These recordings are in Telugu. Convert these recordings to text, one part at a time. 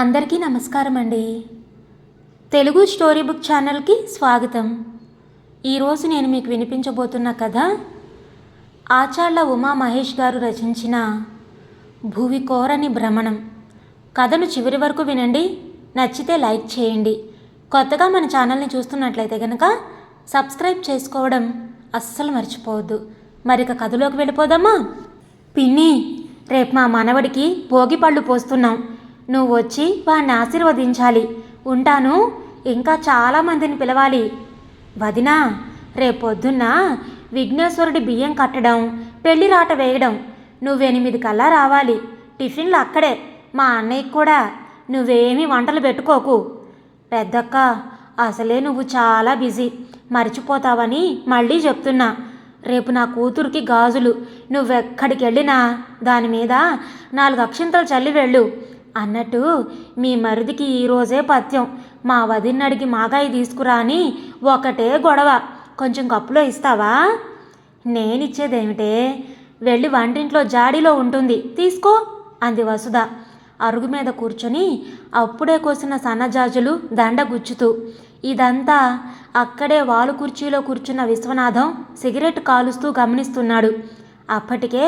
అందరికీ నమస్కారం అండి. తెలుగు స్టోరీ బుక్ ఛానల్కి స్వాగతం. ఈరోజు నేను మీకు వినిపించబోతున్న కథ ఆచార్ల ఉమా మహేష్ గారు రచించిన భూవి కోరని భ్రమణం. కథను చివరి వరకు వినండి నచ్చితే లైక్ చేయండి. కొత్తగా మన ఛానల్ని చూస్తున్నట్లయితే కనుక సబ్స్క్రైబ్ చేసుకోవడం అస్సలు మర్చిపోవద్దు. మరిక కథలోకి వెళ్ళిపోదామా? పిన్ని రేపు మా మనవడికి భోగి పళ్ళు పోస్తున్నాం. నువ్వు వచ్చి వాణ్ణి ఆశీర్వదించాలి. ఉంటాను. ఇంకా చాలామందిని పిలవాలి. వదినా రేపొద్దున్న విఘ్నేశ్వరుడి బియ్యం కట్టడం పెళ్ళి రాట వేయడం నువ్వెనిమిది కల్లా రావాలి. టిఫిన్లు అక్కడే. మా అన్నయ్యకి కూడా నువ్వేమీ వంటలు పెట్టుకోకు. పెద్దక్క అసలే నువ్వు చాలా బిజీ. మర్చిపోతావని మళ్ళీ చెప్తున్నా. రేపు నా కూతురికి గాజులు. నువ్వెక్కడికి వెళ్ళినా దాని మీద నాలుగు అక్షింతలు చల్లి వెళ్ళు. అన్నట్టు మీ మరిదికి ఈరోజే పథ్యం. మా వదిన్నడికి మాగాయి తీసుకురా అని ఒకటే గొడవ. కొంచెం కప్పులో ఇస్తావా? నేనిచ్చేదేమిటే? వెళ్ళి వంటింట్లో జాడీలో ఉంటుంది. తీసుకో అంది వసుధ. అరుగు మీద కూర్చొని అప్పుడే కోసిన సన్నజాజులు దండ గుచ్చుతూ ఇదంతా అక్కడే వాలు కుర్చీలో కూర్చున్న విశ్వనాథం సిగరెట్ కాలుస్తూ గమనిస్తున్నాడు. అప్పటికే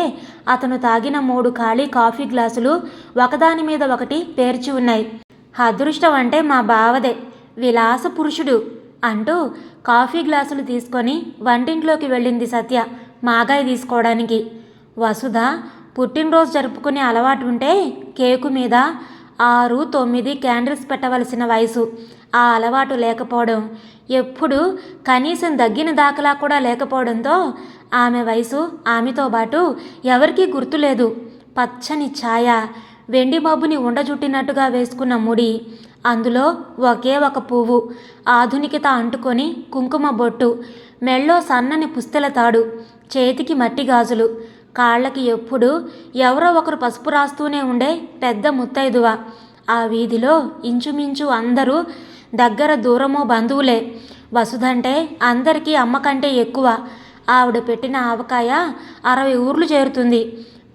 అతను తాగిన మూడు ఖాళీ కాఫీ గ్లాసులు ఒకదాని మీద ఒకటి పేర్చి ఉన్నాయి. అదృష్టం అంటే మా బావదే విలాస పురుషుడు అంటూ కాఫీ గ్లాసులు తీసుకొని వంటింట్లోకి వెళ్ళింది సత్య మాగాయి తీసుకోవడానికి. వసుధ పుట్టినరోజు జరుపుకునే అలవాటు ఉంటే కేకు మీద ఆరు తొమ్మిది క్యాండిల్స్ పెట్టవలసిన వయసు. ఆ అలవాటు లేకపోవడం ఎప్పుడు కనీసం దగ్గిన దాఖలా కూడా లేకపోవడంతో ఆమె వయసు ఆమెతో పాటు ఎవరికీ గుర్తులేదు. పచ్చని ఛాయ వెండి మబ్బుని ఉండజుట్టినట్టుగా వేసుకున్న ముడి అందులో ఒకే ఒక పువ్వు ఆధునికత అంటుకొని కుంకుమ బొట్టు మెళ్ళో సన్నని పుస్తెల తాడు చేతికి మట్టి గాజులు. కాళ్ళకి ఎప్పుడు ఎవరో ఒకరు పసుపు రాస్తూనే ఉండే పెద్ద ముత్తైదువ. ఆ వీధిలో ఇంచుమించు అందరూ దగ్గర దూరమో బంధువులే. వసుధంటే అందరికీ అమ్మ కంటే ఎక్కువ. ఆవిడ పెట్టిన ఆవకాయ అరవై ఊర్లు చేరుతుంది.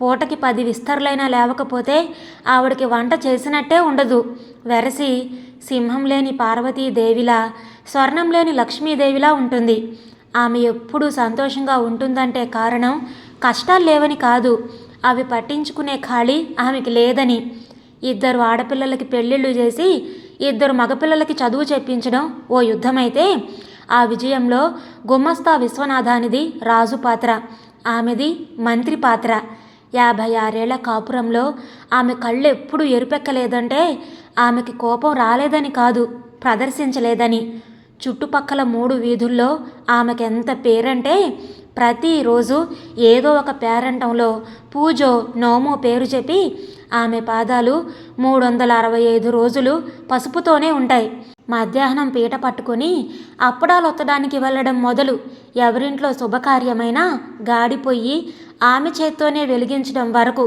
పూటకి పది విస్తరులైనా లేవకపోతే ఆవిడకి వంట చేసినట్టే ఉండదు. వెరసి సింహం లేని పార్వతీదేవిలా స్వర్ణం లేని లక్ష్మీదేవిలా ఉంటుంది. ఆమె ఎప్పుడూ సంతోషంగా ఉంటుందంటే కారణం కష్టాలు లేవని కాదు. అవి పట్టించుకునే ఖాళీ ఆమెకి లేదని. ఇద్దరు ఆడపిల్లలకి పెళ్ళిళ్ళు చేసి ఇద్దరు మగపిల్లలకి చదువు చెప్పించడం ఓ యుద్ధమైతే ఆ విజయంలో గుమ్మస్తా విశ్వనాథానిది రాజు పాత్ర ఆమెది మంత్రి పాత్ర. యాభై ఆరేళ్ళ కాపురంలో ఆమె కళ్ళు ఎప్పుడు ఎరుపెక్కలేదంటే ఆమెకి కోపం రాలేదని కాదు ప్రదర్శించలేదని. చుట్టుపక్కల మూడు వీధుల్లో ఆమెకెంత పేరంటే ప్రతిరోజు ఏదో ఒక పేరంటంలో పూజో నోమో పేరు చెప్పి ఆమె పాదాలు మూడు వందల అరవై ఐదు రోజులు పసుపుతోనే ఉంటాయి. మధ్యాహ్నం పీట పట్టుకొని అప్పడాలు ఒత్తడానికి వెళ్ళడం మొదలు. ఎవరింట్లో శుభకార్యమైనా గాడిపోయి ఆమె చేత్తోనే వెలిగించడం వరకు.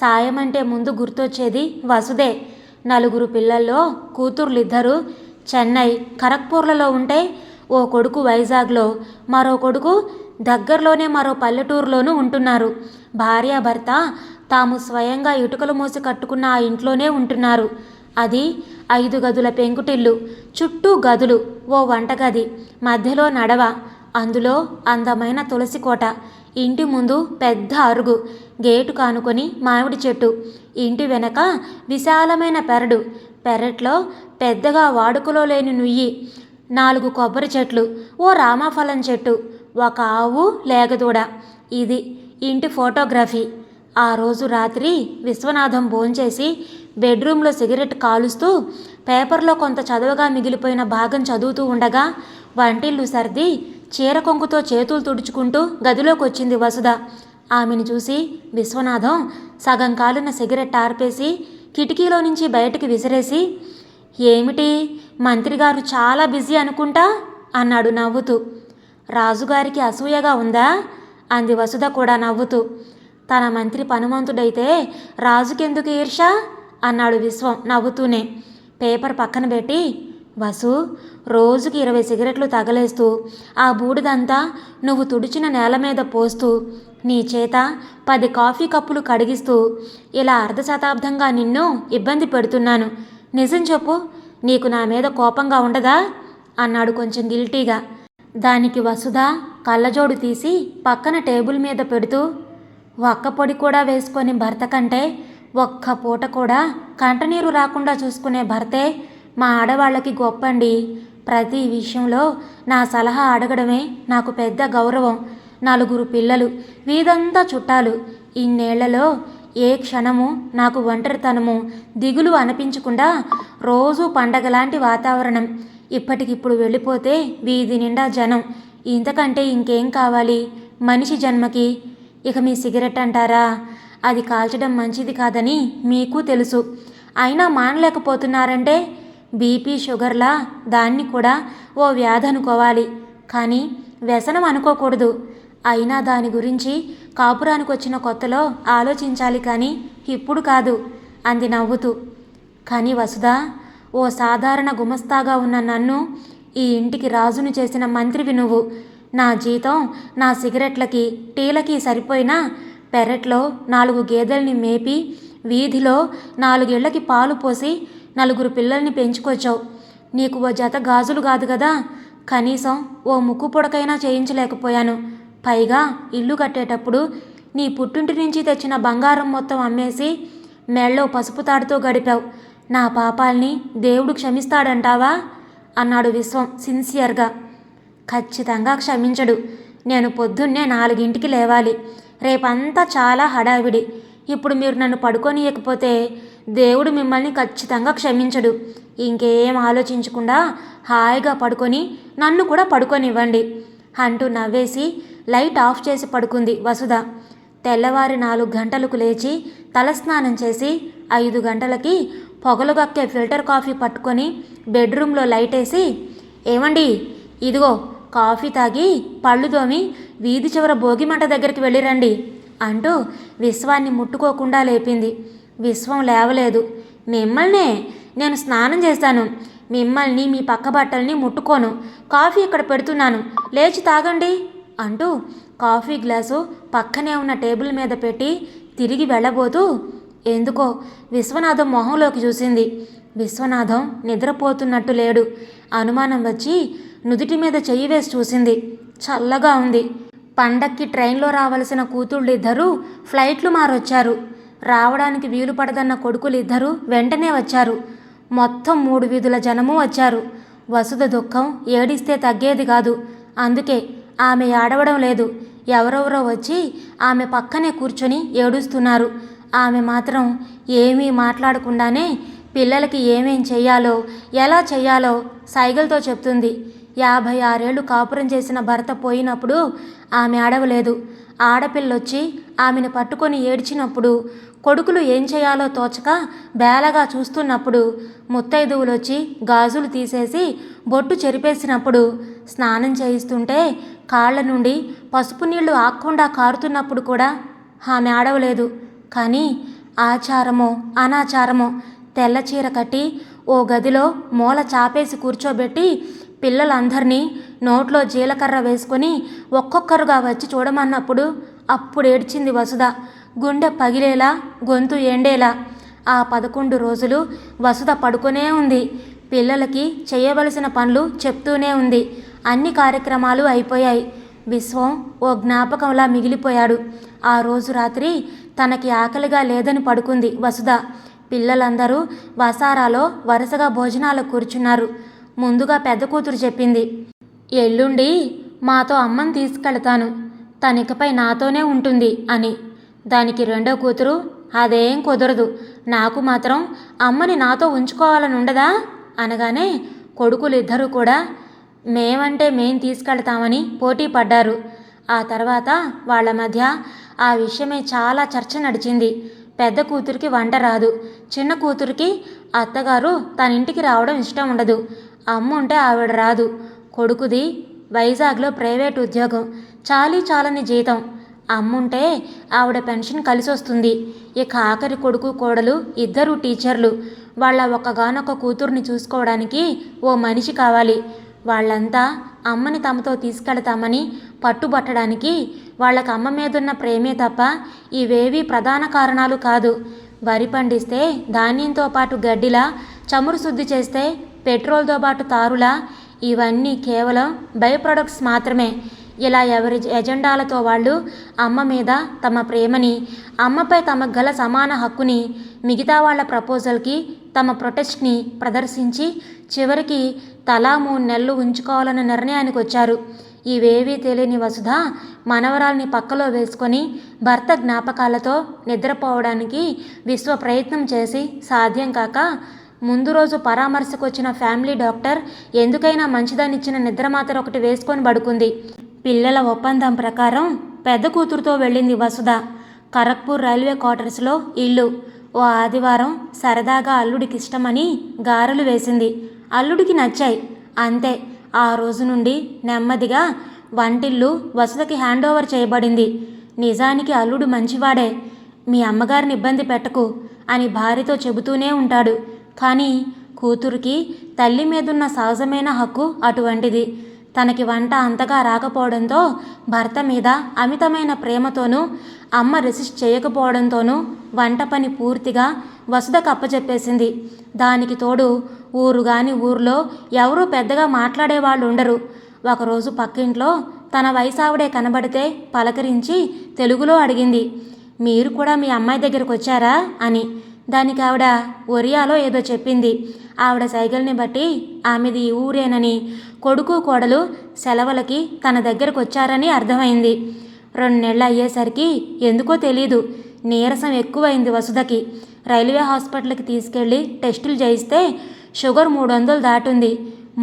సాయం అంటే ముందు గుర్తొచ్చేది వసుదే. నలుగురు పిల్లల్లో కూతుర్లిద్దరూ చెన్నై ఖరగ్పూర్లలో ఉంటే ఓ కొడుకు వైజాగ్లో మరో కొడుకు దగ్గరలోనే మరో పల్లెటూరులోనూ ఉంటున్నారు. భార్యాభర్త తాము స్వయంగా ఇటుకలు మోసి కట్టుకున్న ఆ ఇంట్లోనే ఉంటున్నారు. అది ఐదు గదుల పెంకుటిల్లు చుట్టూ గదులు ఓ వంటగది మధ్యలో నడవ అందులో అందమైన తులసి కోట ఇంటి ముందు పెద్ద అరుగు గేటు కానుకొని మామిడి చెట్టు ఇంటి వెనక విశాలమైన పెరడు పెరట్లో పెద్దగా వాడుకలో లేని నుయ్యి నాలుగు కొబ్బరి చెట్లు ఓ రామాఫలం చెట్టు ఒక ఆవు లేగదూడ. ఇది ఇంటి ఫోటోగ్రఫీ. ఆ రోజు రాత్రి విశ్వనాథం భోంచేసి బెడ్రూమ్లో సిగరెట్ కాలుస్తూ పేపర్లో కొంత చదవగా మిగిలిపోయిన భాగం చదువుతూ ఉండగా వంటిల్లు సర్ది చీర కొంగుతో చేతులు తుడుచుకుంటూ గదిలోకి వచ్చింది వసుధ. ఆమెను చూసి విశ్వనాథం సగం కాలిన సిగరెట్ ఆర్పేసి కిటికీలో నుంచి బయటికి విసిరేసి ఏమిటి? మంత్రిగారు చాలా బిజీ అనుకుంటా? అన్నాడు నవ్వుతూ. రాజుగారికి అసూయగా ఉందా? అంది వసుధ కూడా నవ్వుతూ. తన మంత్రి పనుమంతుడైతే రాజుకెందుకు ఈర్ష? అన్నాడు విశ్వం నవ్వుతూనే. పేపర్ పక్కన పెట్టి వసు రోజుకి ఇరవై సిగరెట్లు తగలేస్తూ ఆ బూడిదంతా నువ్వు తుడిచిన నేల మీద పోస్తూ నీ చేత పది కాఫీ కప్పులు కడిగిస్తూ ఇలా అర్ధశతాబ్దంగా నిన్ను ఇబ్బంది పెడుతున్నాను. నిజం చెప్పు నీకు నా మీద కోపంగా ఉండదా? అన్నాడు కొంచెం గిల్టీగా. దానికి వసుధ కళ్ళజోడు తీసి పక్కన టేబుల్ మీద పెడుతూ ఒక్క పొడి కూడా వేసుకొని భర్త కంటే ఒక్క పూట కూడా కంటనీరు రాకుండా చూసుకునే భర్తే మా ఆడవాళ్ళకి గొప్పండి. ప్రతి విషయంలో నా సలహా అడగడమే నాకు పెద్ద గౌరవం. నలుగురు పిల్లలు వీధంతా చుట్టాలు. ఇన్నేళ్ళలో ఏ క్షణము నాకు ఒంటరితనము దిగులు అనిపించకుండా రోజు పండగలాంటి వాతావరణం. ఇప్పటికిప్పుడు వెళ్ళిపోతే వీధి నిండా జనం. ఇంతకంటే ఇంకేం కావాలి? మనిషి జన్మకి? ఇక మీ సిగరెట్ అంటారా? అది కాల్చడం మంచిది కాదని మీకు తెలుసు. అయినా మానలేకపోతున్నారంటే బీపీ షుగర్లా? దాన్ని కూడా ఓ వ్యాధి అనుకోవాలి. కానీ వ్యసనం అనుకోకూడదు. అయినా దాని గురించి కాపురానికి వచ్చిన కొత్తలో ఆలోచించాలి కానీ ఇప్పుడు కాదు. అంది నవ్వుతూ. కానీ వసుదా ఓ సాధారణ గుమస్తాగా ఉన్న నన్ను ఈ ఇంటికి రాజును చేసిన మంత్రివి నువ్వు. నా జీతం నా సిగరెట్లకి టీలకి సరిపోయినా పెరట్లో నాలుగు గేదెల్ని మేపి వీధిలో నాలుగేళ్ళకి పాలు పోసి నలుగురు పిల్లల్ని పెంచుకొచ్చావు. నీకు ఓ జత గాజులు కాదు కదా. కనీసం ఓ ముక్కు పొడకైనా చేయించలేకపోయాను. పైగా ఇల్లు కట్టేటప్పుడు నీ పుట్టింటి నుంచి తెచ్చిన బంగారం మొత్తం అమ్మేసి మెళ్ళో పసుపు తాడుతో గడిపావు. నా పాపాల్ని దేవుడు క్షమిస్తాడంటావా? అన్నాడు విశ్వం సిన్సియర్గా. ఖచ్చితంగా క్షమించడు. నేను పొద్దున్నే నాలుగింటికి లేవాలి. రేపంతా చాలా హడావిడి. ఇప్పుడు మీరు నన్ను పడుకొనియకపోతే దేవుడు మిమ్మల్ని ఖచ్చితంగా క్షమించడు. ఇంకేం ఆలోచించకుండా హాయిగా పడుకొని నన్ను కూడా పడుకొనివ్వండి అంటూ నవ్వేసి లైట్ ఆఫ్ చేసి పడుకుంది వసుధ. తెల్లవారి నాలుగు గంటలకు లేచి తలస్నానం చేసి ఐదు గంటలకి పొగలుగక్కే ఫిల్టర్ కాఫీ పట్టుకొని బెడ్రూమ్లో లైట్ వేసి ఏమండి ఇదిగో కాఫీ తాగి పళ్ళు తోమి వీధి చివర భోగిమంట దగ్గరికి వెళ్ళిరండి అంటూ విశ్వాన్ని ముట్టుకోకుండా లేపింది. విశ్వం లేవలేదు. మిమ్మల్నే నేను స్నానం చేస్తాను. మిమ్మల్ని మీ పక్క బట్టల్ని ముట్టుకోను. కాఫీ ఇక్కడ పెడుతున్నాను. లేచి తాగండి అంటూ కాఫీ గ్లాసు పక్కనే ఉన్న టేబుల్ మీద పెట్టి తిరిగి వెళ్ళబోతూ ఎందుకో విశ్వనాథం మొహంలోకి చూసింది. విశ్వనాథం నిద్రపోతున్నట్టు లేడు. అనుమానం వచ్చి నుదుటి మీద చెయ్యి వేసి చూసింది. చల్లగా ఉంది. పండక్కి ట్రైన్లో రావలసిన కూతుళ్ళు ఇద్దరూ ఫ్లైట్లు మారొచ్చారు. రావడానికి వీలు పడదన్న కొడుకులిద్దరూ వెంటనే వచ్చారు. మొత్తం మూడు వీధుల జనము వచ్చారు. వసుధ దుఃఖం ఏడిస్తే తగ్గేది కాదు. అందుకే ఆమె ఏడవడం లేదు. ఎవరెవరో వచ్చి ఆమె పక్కనే కూర్చొని ఏడుస్తున్నారు. ఆమె మాత్రం ఏమీ మాట్లాడకుండానే పిల్లలకి ఏమేం చేయాలో ఎలా చేయాలో సైగలతో చెప్తుంది. యాభై ఆరేళ్ళు కాపురం చేసిన భర్త పోయినప్పుడు ఆమె అడవలేదు. ఆడపిల్లొచ్చి ఆమెను పట్టుకొని ఏడ్చినప్పుడు కొడుకులు ఏం చేయాలో తోచక బేలగా చూస్తున్నప్పుడు ముత్తైదువులు వచ్చి గాజులు తీసేసి బొట్టు చెరిపేసినప్పుడు స్నానం చేయిస్తుంటే కాళ్ళ నుండి పసుపు నీళ్ళు ఆక్కుండా కారుతున్నప్పుడు కూడా ఆమె ఆడవలేదు కానీ ఆచారమో అనాచారమో తెల్ల చీర కట్టి ఓ గదిలో మూల చాపేసి కూర్చోబెట్టి పిల్లలందరినీ నోట్లో జీలకర్ర వేసుకొని ఒక్కొక్కరుగా వచ్చి చూడమన్నప్పుడు అప్పుడు ఏడ్చింది వసుధ. గుండె పగిలేలా గొంతు ఎండేలా. ఆ పదకొండు రోజులు వసుధ పడుకునే ఉంది. పిల్లలకి చేయవలసిన పనులు చెప్తూనే ఉంది. అన్ని కార్యక్రమాలు అయిపోయాయి. విశ్వం ఓ జ్ఞాపకంలా మిగిలిపోయాడు. ఆ రోజు రాత్రి తనకి ఆకలిగా లేదని పడుకుంది వసుధ. పిల్లలందరూ వసారాలో వరుసగా భోజనాలు కూర్చున్నారు. ముందుగా పెద్ద కూతురు చెప్పింది ఎల్లుండి మాతో అమ్మని తీసుకెళ్తాను. తనికపై నాతోనే ఉంటుంది అని. దానికి రెండో కూతురు అదేం కుదరదు. నాకు మాత్రం అమ్మని నాతో ఉంచుకోవాలని ఉండదా? అనగానే కొడుకులు ఇద్దరూ కూడా మేమంటే మేం తీసుకెళ్తామని పోటీ పడ్డారు. ఆ తర్వాత వాళ్ళ మధ్య ఆ విషయమే చాలా చర్చ నడిచింది. పెద్ద కూతురికి వంట రాదు. చిన్న కూతురికి అత్తగారు తన ఇంటికి రావడం ఇష్టం ఉండదు. అమ్మ ఉంటే ఆవిడ రాదు. కొడుకుది వైజాగ్లో ప్రైవేట్ ఉద్యోగం. చాలీ చాలని జీతం. అమ్ముంటే ఆవిడ పెన్షన్ కలిసి వస్తుంది ఇక ఆఖరి కొడుకు కోడలు ఇద్దరు టీచర్లు. వాళ్ళ ఒక్కగానొక్క కూతుర్ని చూసుకోవడానికి ఓ మనిషి కావాలి. వాళ్ళంతా అమ్మని తమతో తీసుకెళతామని పట్టుబట్టడానికి వాళ్ళకి అమ్మ మీదున్న ప్రేమే తప్ప ఇవేవీ ప్రధాన కారణాలు కాదు. వరి పండిస్తే ధాన్యంతో పాటు గడ్డిలా చమురు శుద్ధి చేస్తే పెట్రోల్తో పాటు తారులా ఇవన్నీ కేవలం బై ప్రొడక్ట్స్ మాత్రమే. ఇలా ఎవరి ఎజెండాలతో వాళ్ళు అమ్మ మీద తమ ప్రేమని అమ్మపై తమకు గల సమాన హక్కుని మిగతా వాళ్ళ ప్రపోజల్కి తమ ప్రొటెస్ట్ని ప్రదర్శించి చివరికి తలా మూడు నెలలు ఉంచుకోవాలన్న నిర్ణయానికి వచ్చారు. ఇవేవీ తెలియని వసుధ మనవరాల్ని పక్కలో వేసుకొని భర్త జ్ఞాపకాలతో నిద్రపోవడానికి విశ్వ ప్రయత్నం చేసి సాధ్యం కాక ముందు రోజు పరామర్శకు వచ్చిన ఫ్యామిలీ డాక్టర్ ఎందుకైనా మంచిదనిచ్చిన నిద్ర మాత్ర ఒకటి వేసుకొని పడుకుంది. పిల్లల ఒప్పందం ప్రకారం పెద్ద కూతురుతో వెళ్ళింది వసుధ. ఖరగ్పూర్ రైల్వే క్వార్టర్స్లో ఇల్లు. ఓ ఆదివారం సరదాగా అల్లుడికి ఇష్టమని గారెలు వేసింది. అల్లుడికి నచ్చాయి. అంతే. ఆ రోజు నుండి నెమ్మదిగా వంటిల్లు వసతికి హ్యాండ్ ఓవర్ చేయబడింది. నిజానికి అల్లుడు మంచివాడే. మీ అమ్మగారిని ఇబ్బంది పెట్టకు అని భార్యతో చెబుతూనే ఉంటాడు. కానీ కూతురికి తల్లి మీదున్న సహజమైన హక్కు అటువంటిది. తనకి వంట అంతగా రాకపోవడంతో భర్త మీద అమితమైన ప్రేమతోనూ అమ్మ రెసిస్ట్ చేయకపోవడంతోనూ వంట పని పూర్తిగా వసుధకు అప్పచెప్పేసింది దానికి తోడు ఊరు గాని ఊర్లో ఎవరూ పెద్దగా మాట్లాడేవాళ్ళు ఉండరు. ఒకరోజు పక్కింట్లో తన వయసావిడే కనబడితే పలకరించి తెలుగులో అడిగింది మీరు కూడా మీ అమ్మాయి దగ్గరకు వచ్చారా అని. దానికి ఆవిడ ఒరియాలో ఏదో చెప్పింది. ఆవిడ సైకిల్ని బట్టి ఆమెది ఊరేనని కొడుకు కోడలు సెలవులకి తన దగ్గరకు వచ్చారని అర్థమైంది. రెండు నెలలు అయ్యేసరికి ఎందుకో తెలీదు. నీరసం ఎక్కువైంది వసుధకి. రైల్వే హాస్పిటల్కి తీసుకెళ్ళి టెస్టులు చేయిస్తే షుగర్ మూడు వందలు దాటుంది.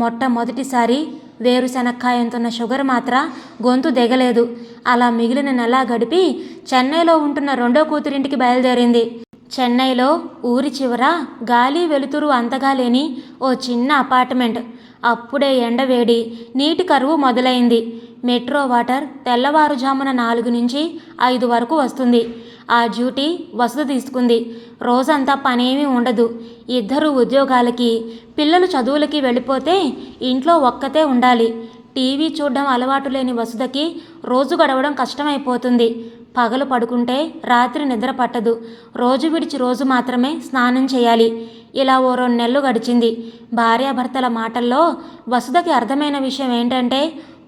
మొట్టమొదటిసారి వేరుశనక్కాయంతున్న షుగర్ మాత్ర గొంతు దిగలేదు. అలా మిగిలిన నెల గడిపి చెన్నైలో ఉంటున్న రెండో కూతురింటికి బయలుదేరింది. చెన్నైలో ఊరి చివర గాలి వెలుతురు అంతగా లేని ఓ చిన్న అపార్ట్మెంట్. అప్పుడే ఎండవేడి నీటి కరువు మొదలైంది. మెట్రో వాటర్ తెల్లవారుజామున నాలుగు నుంచి ఐదు వరకు వస్తుంది. ఆ డ్యూటీ వసతి తీసుకుంది. రోజంతా పనేమీ ఉండదు. ఇద్దరు ఉద్యోగాలకి పిల్లలు చదువులకి వెళ్ళిపోతే ఇంట్లో ఒక్కతే ఉండాలి. టీవీ చూడడం అలవాటు లేని వసుధకి రోజు గడవడం కష్టమైపోతుంది. పగలు పడుకుంటే రాత్రి నిద్ర పట్టదు. రోజు విడిచి రోజు మాత్రమే స్నానం చేయాలి. ఇలా ఓ రెండు నెలలు గడిచింది. భార్యాభర్తల మాటల్లో వసుధకి అర్థమైన విషయం ఏంటంటే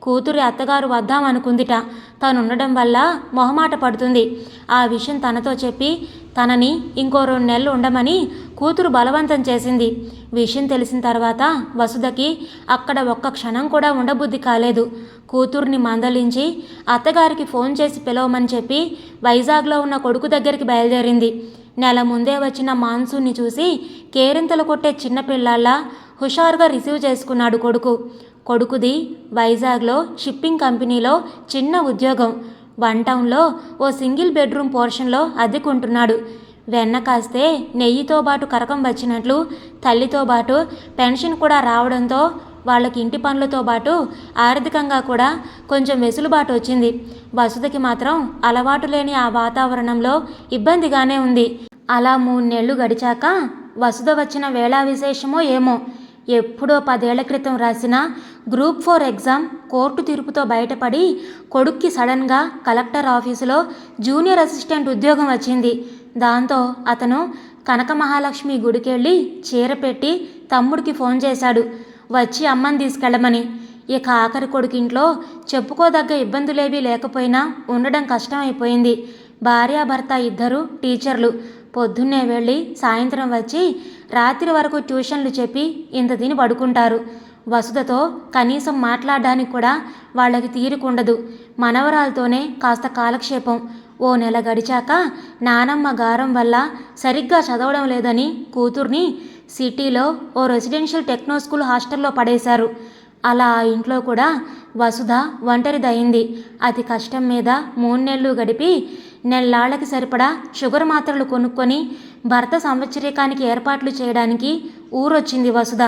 కూతురి అత్తగారు వద్దామనుకుందిట తను ఉండడం వల్ల మొహమాట పడుతుంది. ఆ విషయం తనతో చెప్పి తనని ఇంకో రెండు నెలలు ఉండమని కూతురు బలవంతం చేసింది. విషయం తెలిసిన తర్వాత వసుధకి అక్కడ ఒక్క క్షణం కూడా ఉండబుద్ధి కాలేదు. కూతుర్ని మందలించి అత్తగారికి ఫోన్ చేసి పిలవమని చెప్పి వైజాగ్లో ఉన్న కొడుకు దగ్గరికి బయలుదేరింది. నెల ముందే వచ్చిన మాన్సూన్ని చూసి కేరింతలు కొట్టే చిన్నపిల్లాళ్ళ హుషారుగా రిసీవ్ చేసుకున్నాడు కొడుకు. కొడుకుది వైజాగ్లో షిప్పింగ్ కంపెనీలో చిన్న ఉద్యోగం. వన్ టౌన్లో ఓ సింగిల్ బెడ్రూమ్ పోర్షన్లో అద్దెకుంటున్నాడు. వెన్న కాస్తే నెయ్యితో పాటు కరకం వచ్చినట్లు తల్లితో పాటు పెన్షన్ కూడా రావడంతో వాళ్ళకి ఇంటి పనులతో పాటు ఆర్థికంగా కూడా కొంచెం వెసులుబాటు వచ్చింది. వసుదకి మాత్రం అలవాటు లేని ఆ వాతావరణంలో ఇబ్బందిగానే ఉంది. అలా మూడు నెలలు గడిచాక వసుధ వచ్చిన వేళా విశేషమో ఏమో. ఎప్పుడో పదేళ్ళ క్రితం రాసిన గ్రూప్ ఫోర్ ఎగ్జామ్ కోర్టు తీర్పుతో బయటపడి కొడుక్కి సడన్గా కలెక్టర్ ఆఫీసులో జూనియర్ అసిస్టెంట్ ఉద్యోగం వచ్చింది. దాంతో అతను కనక మహాలక్ష్మి గుడికెళ్ళి చీర పెట్టి తమ్ముడికి ఫోన్ చేశాడు. వచ్చి అమ్మని తీసుకెళ్ళమని. ఇక ఆఖరి కొడుకింట్లో చెప్పుకోదగ్గ ఇబ్బందులేవీ లేకపోయినా ఉండడం కష్టమైపోయింది. భార్యాభర్త ఇద్దరు టీచర్లు. పొద్దున్నే వెళ్ళి సాయంత్రం వచ్చి రాత్రి వరకు ట్యూషన్లు చెప్పి ఇంత తిని పడుకుంటారు. వసుధతో కనీసం మాట్లాడడానికి కూడా వాళ్ళకి తీరుకుండదు. మనవరాలతోనే కాస్త కాలక్షేపం. ఓ నెల గడిచాక నానమ్మ గారం వల్ల సరిగ్గా చదవడం లేదని కూతుర్ని సిటీలో ఓ రెసిడెన్షియల్ టెక్నో స్కూల్ హాస్టల్లో పడేశారు. అలా ఆ ఇంట్లో కూడా వసుధ ఒంటరిదయింది. అతి కష్టం మీద మూడు నెలలు గడిపి నెల్లాళ్ళకి సరిపడా షుగర్ మాత్రలు కొనుక్కొని భర్త సంవత్సరికానికి ఏర్పాట్లు చేయడానికి ఊరొచ్చింది వసుధ.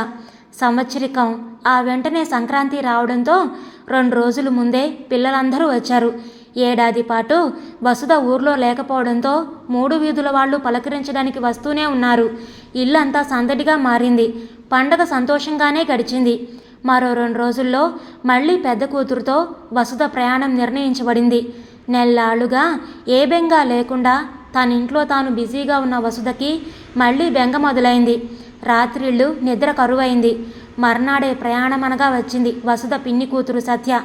సంవత్సరికం ఆ వెంటనే సంక్రాంతి రావడంతో రెండు రోజుల ముందే పిల్లలందరూ వచ్చారు. ఏడాది పాటు వసుధ ఊర్లో లేకపోవడంతో మూడు వీధుల వాళ్ళు పలకరించడానికి వస్తూనే ఉన్నారు. ఇల్లంతా సందడిగా మారింది. పండగ సంతోషంగానే గడిచింది. మరో రెండు రోజుల్లో మళ్ళీ పెద్ద కూతురుతో వసుధ ప్రయాణం నిర్ణయించబడింది. నెల్లాళ్ళుగా ఏ బెంగ లేకుండా తన ఇంట్లో తాను బిజీగా ఉన్న వసుధకి మళ్ళీ బెంగ మొదలైంది. రాత్రిళ్ళు నిద్ర కరువైంది. మర్నాడే ప్రయాణమనగా వచ్చింది వసుధ పిన్ని కూతురు సత్య.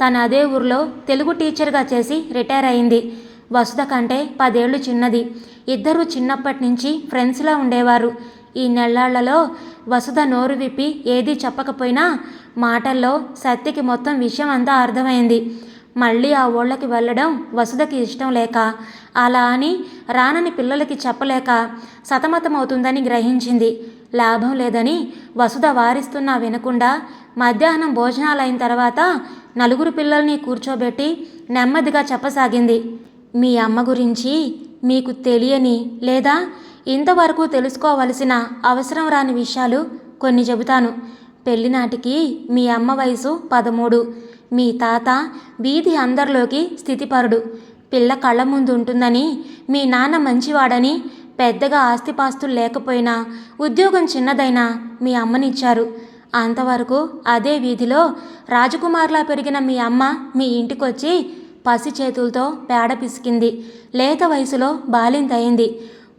తను అదే ఊర్లో తెలుగు టీచర్గా చేసి రిటైర్ అయింది. వసుధ కంటే పదేళ్ళు చిన్నది. ఇద్దరూ చిన్నప్పటి నుంచి ఫ్రెండ్స్లా ఉండేవారు. ఈ నెల్లాళ్ళలో వసుధ నోరు విప్పి ఏదీ చెప్పకపోయినా మాటల్లో సత్యకి మొత్తం విషయం అంతా అర్థమైంది. మళ్ళీ ఆ ఊళ్ళకి వెళ్ళడం వసుధకి ఇష్టం లేక. అలా అని రానని పిల్లలకి చెప్పలేక సతమతమవుతుందని గ్రహించింది. లాభం లేదని వసుధ వారిస్తున్నా వినకుండా మధ్యాహ్నం భోజనాలైన తర్వాత నలుగురు పిల్లల్ని కూర్చోబెట్టి నెమ్మదిగా చెప్పసాగింది. మీ అమ్మ గురించి మీకు తెలియని లేదా ఇంతవరకు తెలుసుకోవలసిన అవసరం రాని విషయాలు కొన్ని చెబుతాను. పెళ్ళినాటికి మీ అమ్మ వయసు పదమూడు. మీ తాత వీధి అందరిలోకి స్థితిపరుడు. పిల్ల కళ్ళ ముందు ఉంటుందని మీ నాన్న మంచివాడని పెద్దగా ఆస్తిపాస్తులు లేకపోయినా ఉద్యోగం చిన్నదైనా మీ అమ్మనిచ్చారు. అంతవరకు అదే వీధిలో రాజకుమార్లా పెరిగిన మీ అమ్మ మీ ఇంటికొచ్చి పసి చేతులతో పేడ పిసికింది. లేత వయసులో బాలింతయింది.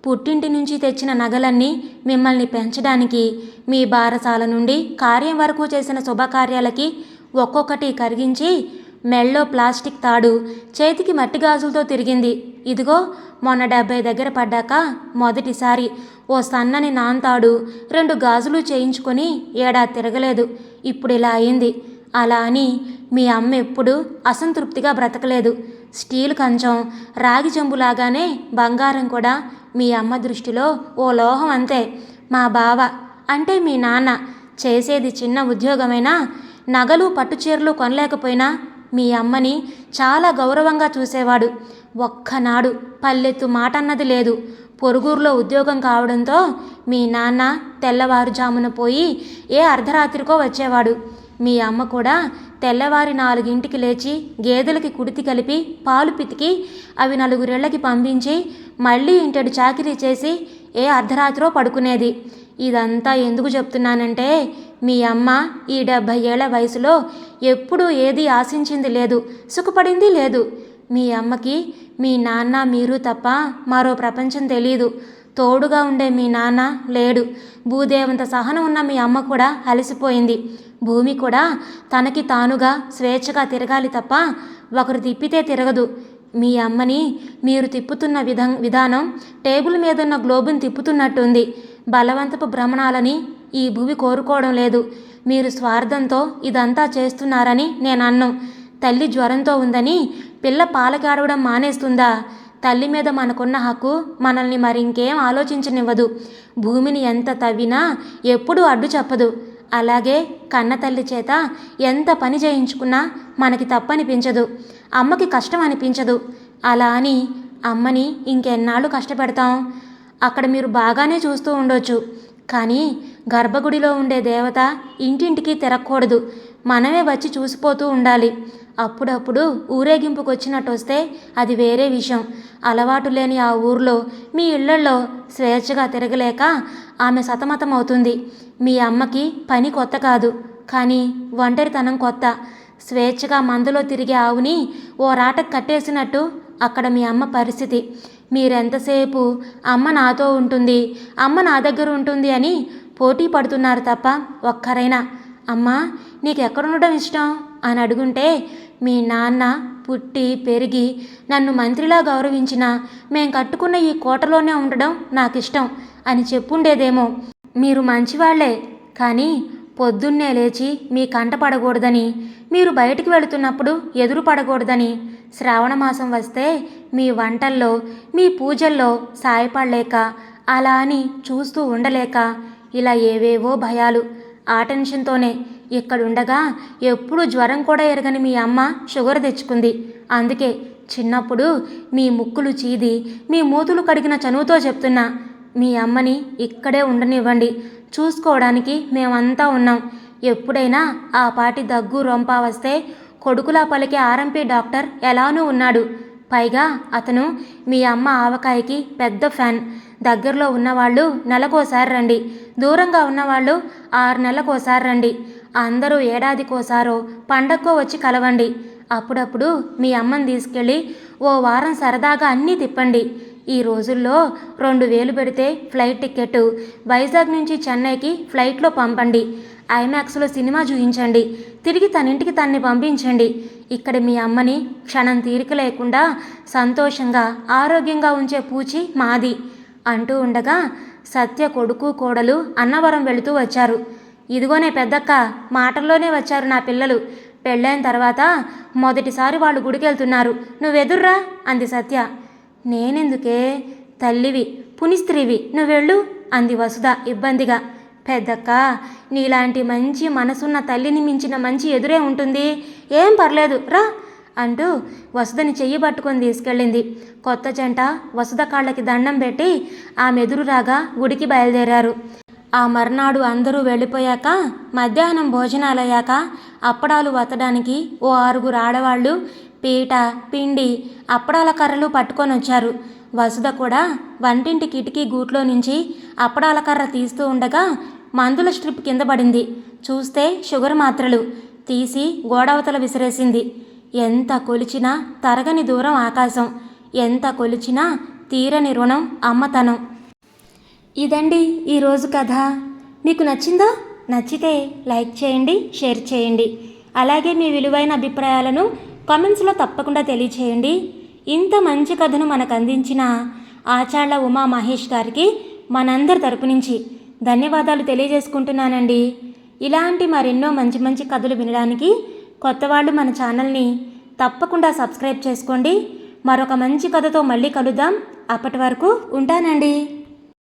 పుట్టింటి నుంచి తెచ్చిన నగలన్నీ మిమ్మల్ని పెంచడానికి మీ బారసాల నుండి కార్యం వరకు చేసిన శుభకార్యాలకి ఒక్కొక్కటి కరిగించి మెళ్ళో ప్లాస్టిక్ తాడు చేతికి మట్టి గాజులతో తిరిగింది. ఇదిగో మొన్న డెబ్బై దగ్గర పడ్డాక మొదటిసారి ఓ సన్నని నాంతాడు రెండు గాజులు చేయించుకొని ఏడా తిరగలేదు. ఇప్పుడు ఇలా అయింది. అలా అని మీ అమ్మ ఎప్పుడు అసంతృప్తిగా బ్రతకలేదు. స్టీల్ కంచం రాగి చెంబులాగానే బంగారం కూడా మీ అమ్మ దృష్టిలో ఓ లోహం అంతే. మా బావ అంటే మీ నాన్న చేసేది చిన్న ఉద్యోగమైనా? నగలు పట్టుచీరలు కొనలేకపోయినా మీ అమ్మని చాలా గౌరవంగా చూసేవాడు. ఒక్కనాడు పల్లెత్తు మాట అన్నది లేదు. పొరుగురులో ఉద్యోగం కావడంతో మీ నాన్న తెల్లవారుజామున పోయి ఏ అర్ధరాత్రికో వచ్చేవాడు. మీ అమ్మ కూడా తెల్లవారి నాలుగింటికి లేచి గేదెలకి కుడితి కలిపి పాలు పితికి అవి నలుగురేళ్ళకి పంపించి మళ్ళీ ఇంటడు చాకిరీ చేసి ఏ అర్ధరాత్రో పడుకునేది. ఇదంతా ఎందుకు చెప్తున్నానంటే మీ అమ్మ ఈ డెబ్భై ఏళ్ళ వయసులో ఎప్పుడూ ఏది ఆశించింది లేదు సుఖపడింది లేదు. మీ అమ్మకి మీ నాన్న మీరు తప్ప మరో ప్రపంచం తెలీదు. తోడుగా ఉండే మీ నాన్న లేడు. భూదేవంత సహనం ఉన్న మీ అమ్మ కూడా అలసిపోయింది. భూమి కూడా తనకి తానుగా స్వేచ్ఛగా తిరగాలి తప్ప ఒకరు తిప్పితే తిరగదు. మీ అమ్మని మీరు తిప్పుతున్న విధం విధానం టేబుల్ మీద ఉన్న గ్లోబుని తిప్పుతున్నట్టుంది. బలవంతపు భ్రమణాలని ఈ భూమి కోరుకోవడం లేదు. మీరు స్వార్థంతో ఇదంతా చేస్తున్నారని నేను అన్నం తల్లి జ్వరంతో ఉందని పిల్ల పాలకాడవడం మానేస్తుందా? తల్లి మీద మనకున్న హక్కు మనల్ని మరింకేం ఆలోచించనివ్వదు. భూమిని ఎంత తవ్వినా ఎప్పుడూ అడ్డు చెప్పదు. అలాగే కన్న తల్లి చేత ఎంత పని చేయించుకున్నా మనకి తప్పనిపించదు. అమ్మకి కష్టం అనిపించదు. అలా అని అమ్మని ఇంకెన్నాళ్ళు కష్టపెడతాం? అక్కడ మీరు బాగానే చూస్తూ ఉండొచ్చు. కానీ గర్భగుడిలో ఉండే దేవత ఇంటింటికి తిరగకూడదు. మనమే వచ్చి చూసిపోతూ ఉండాలి. అప్పుడప్పుడు ఊరేగింపుకు వచ్చినట్టు వస్తే అది వేరే విషయం. అలవాటు లేని ఆ ఊర్లో మీ ఇళ్ళలో స్వేచ్ఛగా తిరగలేక ఆమె సతమతమవుతుంది. మీ అమ్మకి పని కొత్త కాదు. కానీ ఒంటరితనం కొత్త. స్వేచ్ఛగా మందులో తిరిగే ఆవుని ఓ రాటకు కట్టేసినట్టు అక్కడ మీ అమ్మ పరిస్థితి. మీరెంతసేపు అమ్మ నాతో ఉంటుంది అమ్మ నా దగ్గర ఉంటుంది అని పోటీ పడుతున్నారు తప్ప ఒక్కరైనా. అమ్మా నీకెక్కడుండడం ఇష్టం? అని అడుగుంటే మీ నాన్న పుట్టి పెరిగి నన్ను మంత్రిలా గౌరవించిన మేం కట్టుకున్న ఈ కోటలోనే ఉండడం నాకు ఇష్టం అని చెప్పుండేదేమో. మీరు మంచివాళ్ళే కానీ పొద్దున్నే లేచి మీ కంట పడకూడదని మీరు బయటికి వెళుతున్నప్పుడు ఎదురు పడకూడదని. శ్రావణ మాసం వస్తే మీ వంటల్లో మీ పూజల్లో సాయపడలేక అలా అని చూస్తూ ఉండలేక ఇలా ఏవేవో భయాలు ఆ టెన్షన్తోనే ఇక్కడుండగా ఎప్పుడు జ్వరం కూడా ఎరగని మీ అమ్మ షుగర్ తెచ్చుకుంది. అందుకే చిన్నప్పుడు మీ ముక్కులు చీది మీ మూతులు కడిగిన చనువుతో చెప్తున్నా మీ అమ్మని ఇక్కడే ఉండనివ్వండి. చూసుకోవడానికి మేమంతా ఉన్నాం. ఎప్పుడైనా ఆ పాటి దగ్గు రొంప వస్తే కొడుకులా పలికే ఆర్ఎంపీ డాక్టర్ ఎలానూ ఉన్నాడు. పైగా అతను మీ అమ్మ ఆవకాయకి పెద్ద ఫ్యాన్. దగ్గరలో ఉన్నవాళ్ళు నెలకోసారి రండి. దూరంగా ఉన్నవాళ్ళు ఆరు నెలలకోసారి రండి. అందరూ ఏడాదికోసారో పండక్కో వచ్చి కలవండి. అప్పుడప్పుడు మీ అమ్మని తీసుకెళ్ళి ఓ వారం సరదాగా అన్నీ తిప్పండి. ఈ రోజుల్లో రెండు వేలు పెడితే ఫ్లైట్ టికెట్ వైజాగ్ నుంచి చెన్నైకి ఫ్లైట్లో పంపండి. ఐమాక్స్లో సినిమా చూపించండి తిరిగి తన ఇంటికి తన్ని పంపించండి. ఇక్కడ మీ అమ్మని క్షణం తీరిక లేకుండా సంతోషంగా ఆరోగ్యంగా ఉంచే పూచి మాది అంటూ ఉండగా సత్య కొడుకు కోడలు అన్నవరం వెళుతూ వచ్చారు. ఇదిగోనే పెద్దక్క మాటల్లోనే వచ్చారు నా పిల్లలు. పెళ్ళైన తర్వాత మొదటిసారి వాళ్ళు గుడికెళ్తున్నారు. నువ్వెదుర్రా? అంది సత్య. నేనెందుకే? తల్లివి పునిస్త్రీవి నువ్వెళ్ళు అంది వసుధ ఇబ్బందిగా. పెద్దక్క నీలాంటి మంచి మనసున్న తల్లిని మించిన మంచి ఎదురే ఉంటుంది. ఏం పర్లేదు రా అంటూ వసుధని చెయ్యి పట్టుకొని తీసుకెళ్ళింది. కొత్త జంట వసుధ కాళ్ళకి దండం పెట్టి ఆమె ఎదురు రాగా గుడికి బయలుదేరారు. ఆ మర్నాడు అందరూ వెళ్ళిపోయాక మధ్యాహ్నం భోజనాలయ్యాక అప్పడాలు వత్తడానికి ఓ ఆరుగురు ఆడవాళ్ళు పీట పిండి అప్పడాల కర్రలు పట్టుకొని వచ్చారు. వసుధ కూడా వంటింటి కిటికీ గూట్లో నుంచి అప్పడాల కర్ర తీస్తూ ఉండగా మందుల స్ట్రిప్ కింద పడింది. చూస్తే షుగర్ మాత్రలు. తీసి గోడవతల విసిరేసింది. ఎంత కొలిచినా తరగని దూరం ఆకాశం. ఎంత కొలిచినా తీరని రుణం అమ్మతనం. ఇదండి ఈరోజు కథ. మీకు నచ్చిందా? నచ్చితే లైక్ చేయండి షేర్ చేయండి. అలాగే మీ విలువైన అభిప్రాయాలను కామెంట్స్లో తప్పకుండా తెలియచేయండి. ఇంత మంచి కథను మనకు అందించిన ఆచార్ల ఉమా మహేష్ గారికి మనందరి తరపు నుంచి ధన్యవాదాలు తెలియజేసుకుంటున్నానండి. ఇలాంటి మరెన్నో మంచి మంచి కథలు వినడానికి కొత్త వాళ్ళు మన ఛానల్ని తప్పకుండా సబ్స్క్రైబ్ చేసుకోండి. మరొక మంచి కథతో మళ్ళీ కలుద్దాం. అప్పటి వరకు ఉంటానండి.